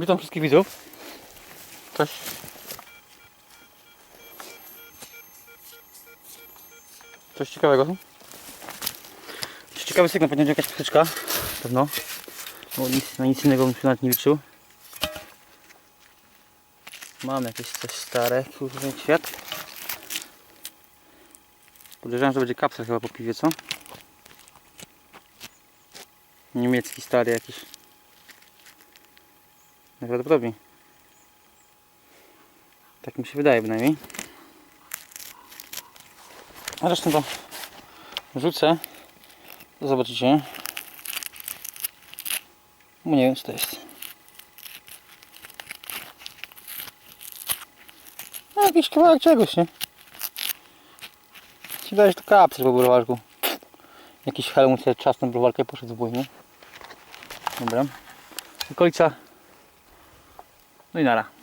Witam wszystkich widzów. Cześć. Coś ciekawego. Coś ciekawy sygnał, będzie jakaś ptyczka. Pewno. Bo nic, na nic innego bym się nawet nie liczył. Mam jakieś coś stare, kurde, świat. Podejrzewam, że będzie kapsel chyba po piwie, co? Niemiecki stary jakiś. Najprawdopodobniej. Tak mi się wydaje bynajmniej. A zresztą to rzucę. Zobaczycie. Nie wiem co to jest. No, jakiś kawałek czegoś, nie? Ci dałeś to kapsel po browarku. Jakiś helmut sobie czasem browarkę poszedł w bój, nie? Dobra. Okolica. No hay nada.